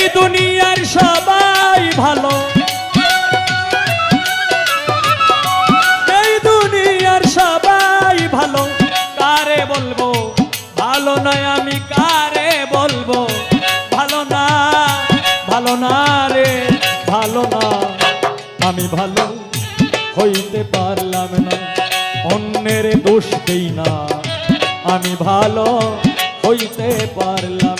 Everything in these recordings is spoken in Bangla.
এই দুনিয়ার সবাই ভালো। এই দুনিয়ার সবাই ভালো। কারে বলব? ভালো নয় আমি কারে বলব? ভালো না ভালো না রে, ভালো না। আমি ভালো হইতে পারলাম না, অন্যের দোষ দেই না। আমি ভালো হইতে পারলাম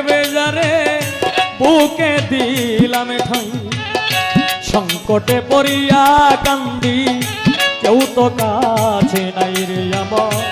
বুকে দিলাম ঠাই সংকটে পড়িয়া কান্দি কেউ তো কাছে নাই রে আমার।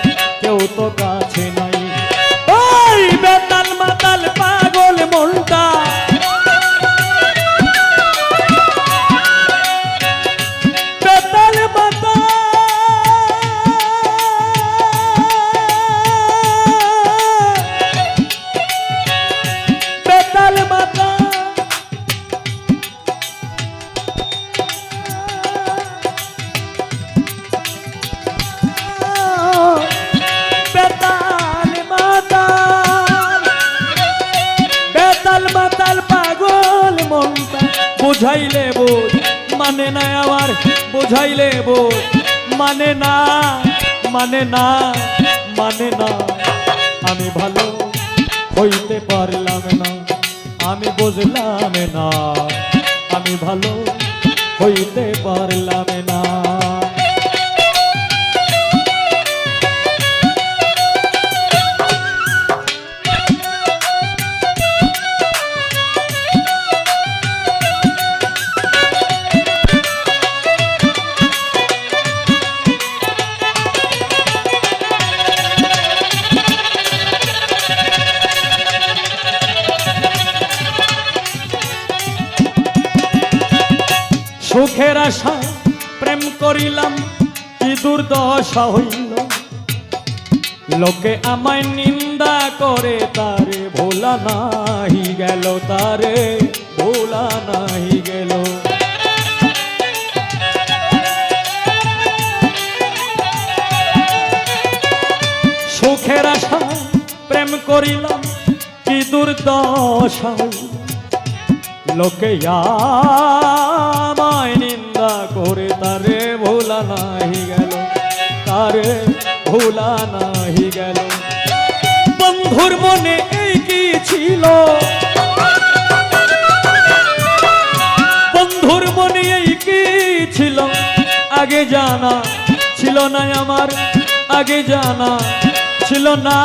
বুঝাইলে বোধ মানে না আমার বুঝাইলে বোধ। মানে না মানে না মানে না। আমি ভালো হইতে পারলাম না। আমি বুঝলাম সুখের আশায় প্রেম করিলাম, কি দুর্দশা হইল। লোকে আমায় নিন্দা করে, তারে ভোলা নাহি গেল, তারে ভোলা নাহি গেল। সুখের আশায় প্রেম করিলাম, কি দুর্দশা লোকে ভোলা নাহি গেল। বন্ধুর মনে এই কি ছিল? বন্ধুর মনে এই কি ছিল? আগে জানা ছিল না আমার, আগে জানা ছিল না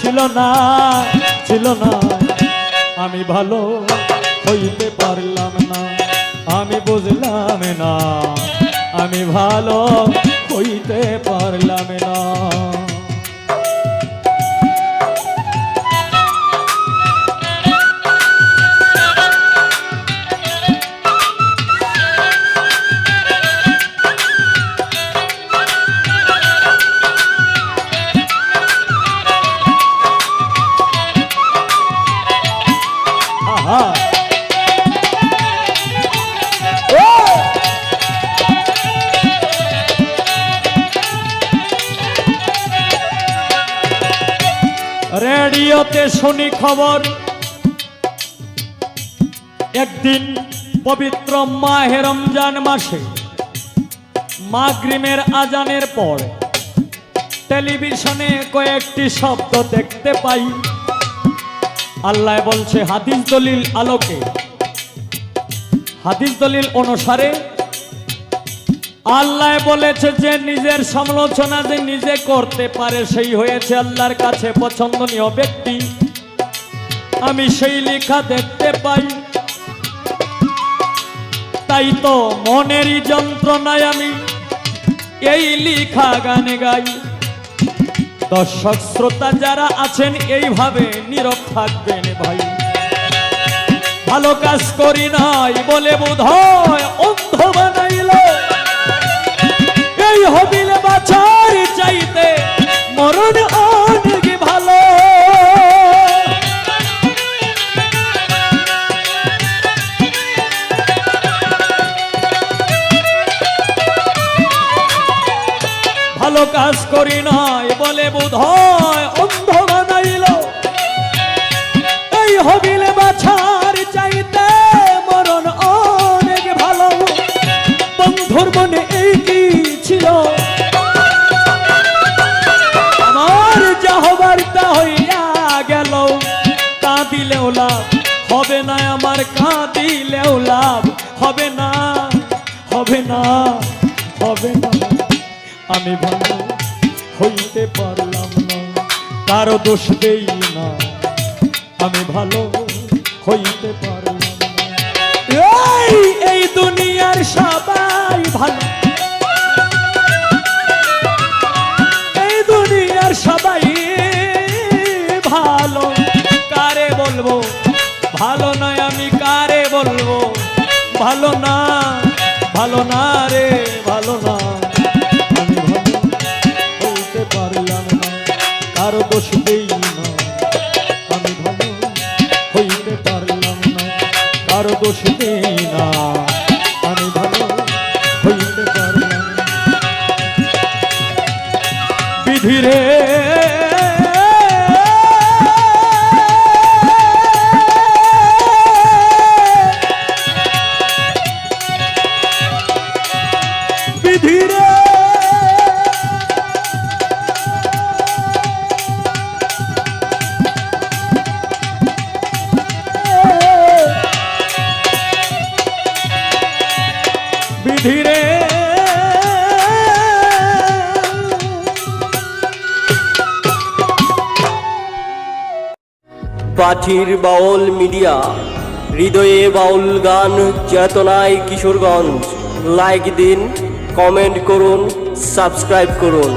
ছিল না ছিল না। আমি ভালো হইতে পারলাম না, আমি বুঝলাম না। আমি ভালো রেডিওতে শুনি খবর। একদিন পবিত্র মাহে রমজান মাসে মাগরিমের আজানের পর টেলিভিশনে কয়েকটি শব্দ দেখতে পাই। আল্লাহ বলছে, হাদিস দলিল আলোকে। হাদিস দলিল অনুসারে আল্লাহ বলেছে যে নিজের সমালোচনা যে নিজে করতে পারে, সেই হয়েছে আল্লাহর কাছে পছন্দনীয় ব্যক্তি। আমি সেই লেখা দেখতে পাই। তাই তো মনেরই যন্ত্রণায় আমি এই লিখা গানে গাই। দর্শক শ্রোতা যারা আছেন, এইভাবে নীরব থাকবেন ভাই। ভালো কাজ করি নাই বলে বোধ হয় অন্ধ বানাইল এই হবিল বাছার চাইতে মরণ অনেক ভালো। ভালো কাজ করি নাই বলে বোধ না আমার কাঁদিলেও লাভ হবে না হবে না হবে না। আমি ভালো হইতে পারলাম না, কারও দোষ দেই না। আমি ভালো হইতে পারলাম এই এই দুনিয়ার সবাই ভালো। এই দুনিয়ার সবাই ভালো। কারে বলব? ভালো কারে বলব, ভালো না ভালো না রে, ভালো না। আমি ভালো হইতে পারলাম না, কারও দোষ দেই না। আমি ভালো হইতে পারলাম না, কারও দোষ দেই না। বিধিরে পাঠির বাউল মিডিয়া হৃদয়ে বাউল গান চেতনায় কিশোরগঞ্জ। লাইক দিন কমেন্ট করুন সাবস্ক্রাইব করুন।